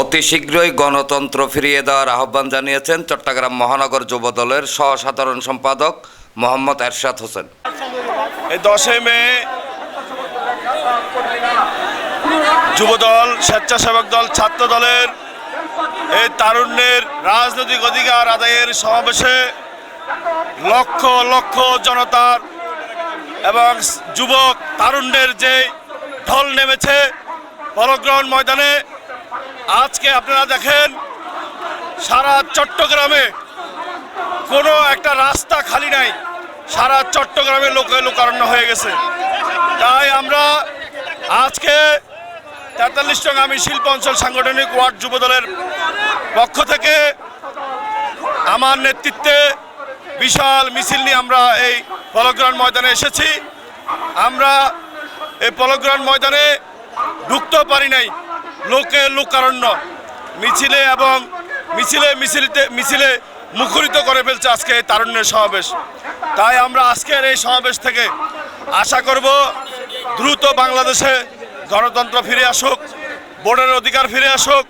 অতি শীঘ্রই গণতন্ত্র ফিরিয়ে দেওয়ার আহ্বান জানিয়েছেন চট্টগ্রাম মহানগর যুবদলের সহসাধারণ সম্পাদক মোহাম্মদ এরশাদ হোসেন। এই দশই মে যুবদল, স্বেচ্ছাসেবক দল ছাত্র দলের এই তারুণ্যের রাজনৈতিক অধিকার আদায়ের সমাবেশে লক্ষ লক্ষ জনতার এবং যুবক তারুণ্যের যে ঢল নেমেছে পলগ্রহণ ময়দানে, আজকে আপনারা দেখেন সারা চট্টগ্রামে কোনো একটা রাস্তা খালি নাই, সারা চট্টগ্রামে লোকে লোকারণ্য হয়ে গেছে। তাই আমরা আজকে তেতাল্লিশ টং আমি শিল্প অঞ্চল সাংগঠনিক ওয়ার্ড যুবদলের পক্ষ থেকে আমার নেতৃত্বে বিশাল মিছিল নিয়ে আমরা এই পলগ্রান ময়দানে এসেছি। আমরা এই পলগ্রান ময়দানে ঢুকতেও পারি নাই। লোকে লোকারণ্য। মিছিলে এবং মিছিলে মিছিলতে মিছিলে মুখরিত করে ফেলছে আজকে এই তারুণ্যের সমাবেশ। তাই আমরা আজকের এই সমাবেশ থেকে আশা করব দ্রুত বাংলাদেশে গণতন্ত্র ফিরে আসুক, ভোটের অধিকার ফিরে আসুক।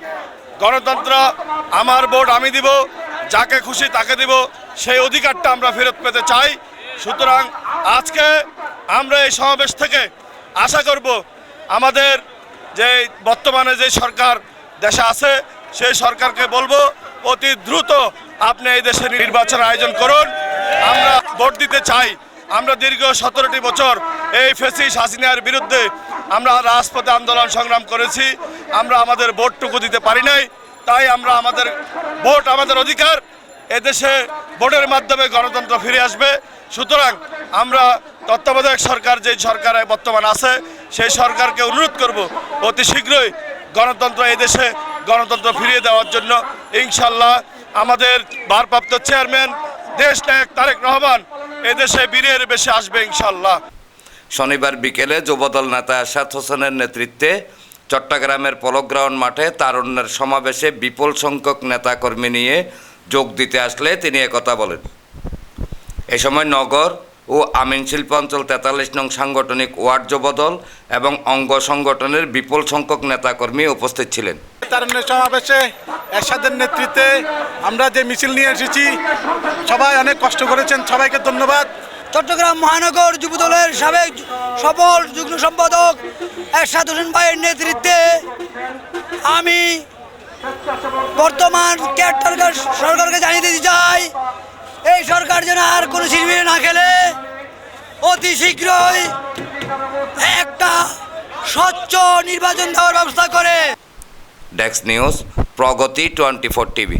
গণতন্ত্র আমার ভোট আমি দিব। যাকে খুশি তাকে দিব, সেই অধিকারটা আমরা ফেরত পেতে চাই। সুতরাং আজকে আমরা এই সমাবেশ থেকে আশা করব আমাদের যে বর্তমানে যে সরকার দেশে আছে, সেই সরকারকে বলব, অতি দ্রুত আপনি এই দেশে নির্বাচন আয়োজন করুন। আমরা ভোট দিতে চাই। আমরা দীর্ঘ সতেরোটি বছর এই ফেসিস হাসিনার বিরুদ্ধে আমরা রাজপথে আন্দোলন সংগ্রাম করেছি। আমরা আমাদের ভোটটুকু দিতে পারি নাই। তাই আমরা আমাদের ভোট, আমাদের অধিকার এদেশে ভোটের মাধ্যমে গণতন্ত্র ফিরে আসবে। সুতরাং আমরা তত্ত্বাবধায়ক সরকার যে সরকার বর্তমান আছে, সেই সরকারকে অনুরোধ করব অতি শীঘ্রই গণতন্ত্র এদেশে গণতন্ত্র ফিরিয়ে দেওয়ার জন্য। ইনশাল্লাহ আমাদের ভারপ্রাপ্ত চেয়ারম্যান, দেশ নায়ক তারেক রহমান এদেশে বীরের বেশি আসবে ইনশাল্লাহ শনিবার বিকেলে যুবদল নেতা এরশাদ হোসেনের নেতৃত্বে চট্টগ্রামের পলগ্রাউন্ড মাঠে তারুণ্যের সমাবেশে বিপুল সংখ্যক নেতাকর্মী নিয়ে যোগ দিতে আসলে তিনি একথা বলেন। এ সময় নগর ও আমিন শিল্পাঞ্চল তেতাল্লিশ নং সাংগঠনিক ওয়ার্ড যুবদল এবং অঙ্গ সংগঠনের বিপুল সংখ্যক নেতাকর্মী উপস্থিত ছিলেন। তারুণ্যের সমাবেশে এরশাদের নেতৃত্বে আমরা যে মিছিল নিয়ে এসেছি সবাই অনেক কষ্ট করেছেন সবাইকে ধন্যবাদ। চট্টগ্রাম মহানগর যুবদলের সাবেক সফল যুগ্ম সম্পাদক এরশাদ হোসেন ভাইয়ের নেতৃত্বে আমি বর্তমান কেয়ারটেকার সরকারকে জানিয়ে দিতে চাই, এই সরকার যেন আর কোনো শিল্পী না খেলে। অতি শীঘ্রই একটা স্বচ্ছ নির্বাচন দেওয়ার ব্যবস্থা করে। Desk news Pragati twenty four TV